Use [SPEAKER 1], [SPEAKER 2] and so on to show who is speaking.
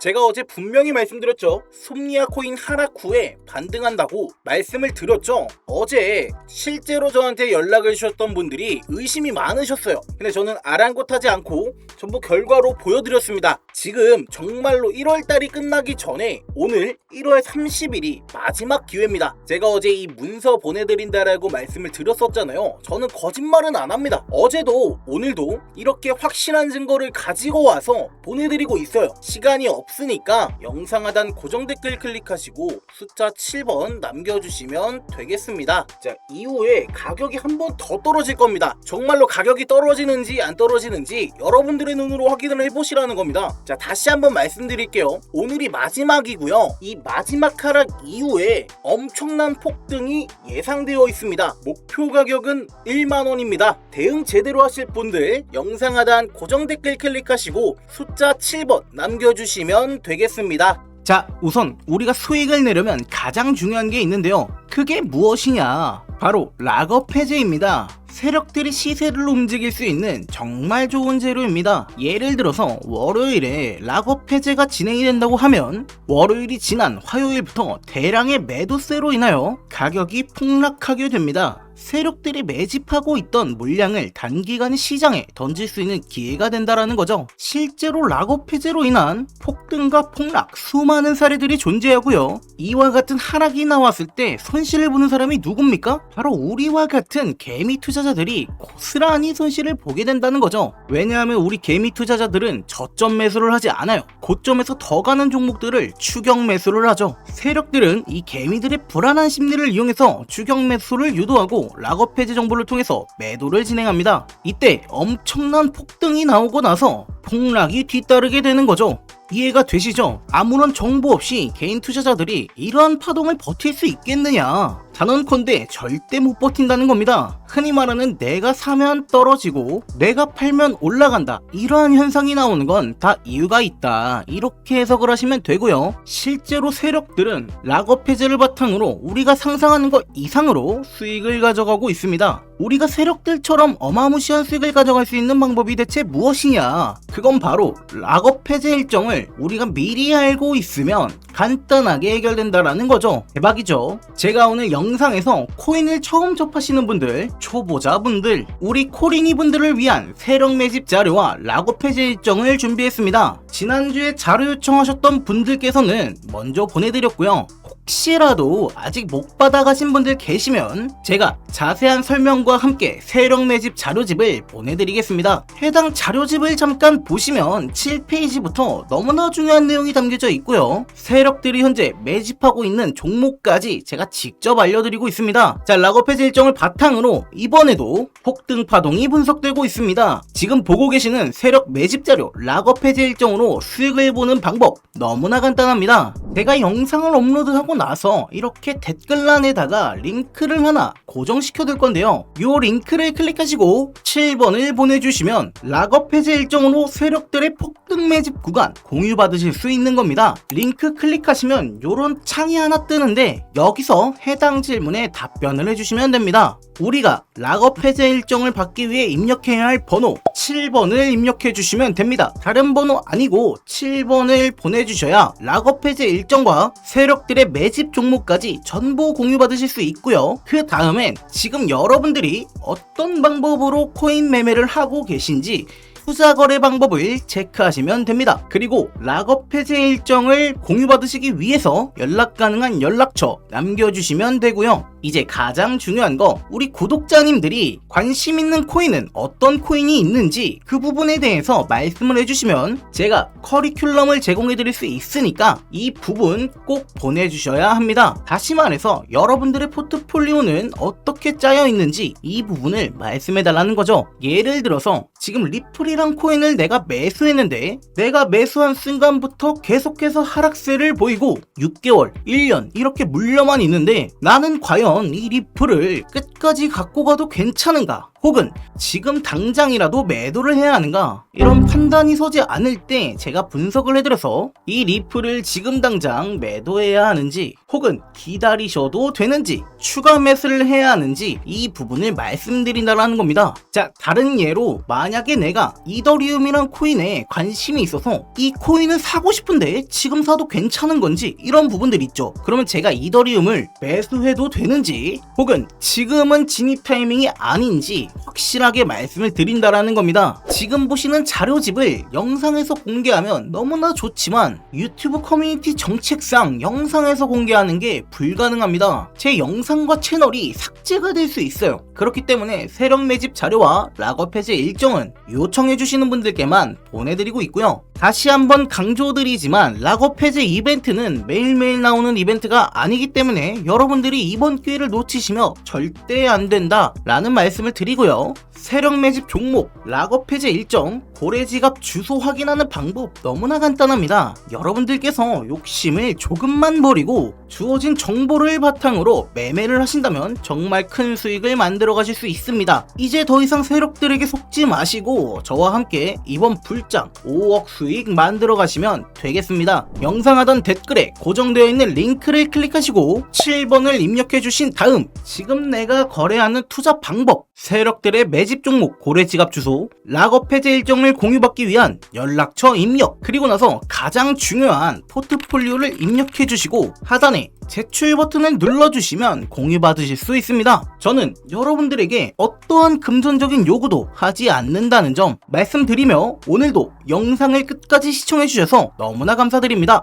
[SPEAKER 1] 제가 어제 분명히 말씀드렸죠. 솜니아 코인 하락 후에 반등한다고 말씀을 드렸죠. 어제 실제로 저한테 연락을 주셨던 분들이 의심이 많으셨어요. 근데 저는 아랑곳하지 않고 전부 결과로 보여드렸습니다. 지금 정말로 1월달이 끝나기 전에 오늘 1월 30일이 마지막 기회입니다. 제가 어제 이 문서 보내드린다라고 말씀을 드렸었잖아요. 저는 거짓말은 안 합니다. 어제도 오늘도 이렇게 확실한 증거를 가지고 와서 보내드리고 있어요. 시간이 없 으니까 영상 하단 고정 댓글 클릭하시고 숫자 7번 남겨주시면 되겠습니다. 자, 이후에 가격이 한 번 더 떨어질 겁니다. 정말로 가격이 떨어지는지 안 떨어지는지 여러분들의 눈으로 확인을 해보시라는 겁니다. 자, 다시 한번 말씀드릴게요. 오늘이 마지막이고요. 이 마지막 하락 이후에 엄청난 폭등이 예상되어 있습니다. 목표 가격은 1만원입니다. 대응 제대로 하실 분들 영상 하단 고정 댓글 클릭하시고 숫자 7번 남겨주시면 되겠습니다. 자, 우선 우리가 수익을 내려면 가장 중요한 게 있는데요. 그게 무엇이냐? 바로 락업 해제입니다. 세력들이 시세를 움직일 수 있는 정말 좋은 재료입니다. 예를 들어서 월요일에 락업 해제가 진행이 된다고 하면 월요일이 지난 화요일부터 대량의 매도세로 인하여 가격이 폭락하게 됩니다. 세력들이 매집하고 있던 물량을 단기간에 시장에 던질 수 있는 기회가 된다라는 거죠. 실제로 락업 해제로 인한 폭등과 폭락 수많은 사례들이 존재하고요. 이와 같은 하락이 나왔을 때 손 실을 보는 사람이 누굽니까? 바로 우리와 같은 개미 투자자들이 고스란히 손실을 보게 된다는 거죠. 왜냐하면 우리 개미 투자자들은 저점 매수를 하지 않아요. 고점에서 더 가는 종목들을 추격 매수를 하죠. 세력들은 이 개미들의 불안한 심리를 이용해서 추격 매수를 유도하고 락업 해제 정보를 통해서 매도를 진행합니다. 이때 엄청난 폭등이 나오고 나서 폭락이 뒤따르게 되는 거죠. 이해가 되시죠? 아무런 정보 없이 개인 투자자들이 이러한 파동을 버틸 수 있겠느냐? 단언컨대 절대 못 버틴다는 겁니다. 흔히 말하는 내가 사면 떨어지고 내가 팔면 올라간다. 이러한 현상이 나오는 건 다 이유가 있다. 이렇게 해석을 하시면 되고요. 실제로 세력들은 락업 해제를 바탕으로 우리가 상상하는 것 이상으로 수익을 가져가고 있습니다. 우리가 세력들처럼 어마무시한 수익을 가져갈 수 있는 방법이 대체 무엇이냐? 그건 바로 락업 해제 일정을 우리가 미리 알고 있으면 간단하게 해결된다라는 거죠. 대박이죠. 제가 오늘 영상에서 코인을 처음 접하시는 분들, 초보자분들, 우리 코린이 분들을 위한 세력 매집 자료와 락업 해제 일정을 준비했습니다. 지난주에 자료 요청하셨던 분들께서는 먼저 보내드렸고요. 혹시라도 아직 못 받아가신 분들 계시면 제가 자세한 설명과 함께 세력 매집 자료집을 보내드리겠습니다. 해당 자료집을 잠깐 보시면 7페이지부터 너무나 중요한 내용이 담겨져 있고요. 세력들이 현재 매집하고 있는 종목까지 제가 직접 알려드리고 있습니다. 자, 락업 해제 일정을 바탕으로 이번에도 폭등 파동이 분석되고 있습니다. 지금 보고 계시는 세력 매집 자료 락업 해제 일정으로 수익을 보는 방법 너무나 간단합니다. 제가 영상을 업로드하고 나서 이렇게 댓글란에다가 링크를 하나 고정시켜 둘 건데요. 이 링크를 클릭하시고 7번을 보내주시면 락업 해제 일정으로 세력들의 폭등 매집 구간 공유 받으실 수 있는 겁니다. 링크 클릭하시면 이런 창이 하나 뜨는데 여기서 해당 질문에 답변을 해주시면 됩니다. 우리가 락업 해제 일정을 받기 위해 입력해야 할 번호 7번을 입력해 주시면 됩니다. 다른 번호 아니고 7번을 보내주셔야 락업 해제 일정과 세력들의 매집 종목까지 전부 공유받으실 수 있고요. 그 다음엔 지금 여러분들이 어떤 방법으로 코인 매매를 하고 계신지 투자 거래 방법을 체크하시면 됩니다. 그리고 락업 해제 일정을 공유받으시기 위해서 연락 가능한 연락처 남겨주시면 되고요. 이제 가장 중요한 거 우리 구독자님들이 관심 있는 코인은 어떤 코인이 있는지 그 부분에 대해서 말씀을 해주시면 제가 커리큘럼을 제공해 드릴 수 있으니까 이 부분 꼭 보내주셔야 합니다. 다시 말해서 여러분들의 포트폴리오는 어떻게 짜여 있는지 이 부분을 말씀해 달라는 거죠. 예를 들어서 지금 리플이란 코인을 내가 매수했는데 내가 매수한 순간부터 계속해서 하락세를 보이고 6개월, 1년 이렇게 물려만 있는데 나는 과연 이 리플을 끝까지 갖고 가도 괜찮은가? 혹은 지금 당장이라도 매도를 해야 하는가 이런 판단이 서지 않을 때 제가 분석을 해드려서 이 리플을 지금 당장 매도해야 하는지 혹은 기다리셔도 되는지 추가 매수를 해야 하는지 이 부분을 말씀드린다라는 겁니다. 자 다른 예로 만약에 내가 이더리움이란 코인에 관심이 있어서 이 코인을 사고 싶은데 지금 사도 괜찮은 건지 이런 부분들 있죠. 그러면 제가 이더리움을 매수해도 되는지 혹은 지금은 진입 타이밍이 아닌지 확실하게 말씀을 드린다라는 겁니다. 지금 보시는 자료집을 영상에서 공개하면 너무나 좋지만 유튜브 커뮤니티 정책상 영상에서 공개하는 게 불가능합니다. 제 영상과 채널이 삭제가 될 수 있어요. 그렇기 때문에 세력 매집 자료와 락업 해제 일정은 요청해주시는 분들께만 보내드리고 있고요. 다시 한번 강조드리지만 락업 해제 이벤트는 매일매일 나오는 이벤트가 아니기 때문에 여러분들이 이번 기회를 놓치시면 절대 안 된다 라는 말씀을 드리고 요. 세력 매집 종목, 락업 해제 일정, 고래 지갑 주소 확인하는 방법 너무나 간단합니다. 여러분들께서 욕심을 조금만 버리고 주어진 정보를 바탕으로 매매를 하신다면 정말 큰 수익을 만들어 가실 수 있습니다. 이제 더 이상 세력들에게 속지 마시고 저와 함께 이번 불장 5억 수익 만들어 가시면 되겠습니다. 영상 하단 댓글에 고정되어 있는 링크를 클릭하시고 7번을 입력해 주신 다음 지금 내가 거래하는 투자 방법, 세력들의 매집 종목, 고래 지갑 주소, 락업 해제 일정을 공유받기 위한 연락처 입력, 그리고 나서 가장 중요한 포트폴리오를 입력해 주시고 하단에 제출 버튼을 눌러주시면 공유받으실 수 있습니다. 저는 여러분들에게 어떠한 금전적인 요구도 하지 않는다는 점 말씀드리며 오늘도 영상을 끝까지 시청해주셔서 너무나 감사드립니다.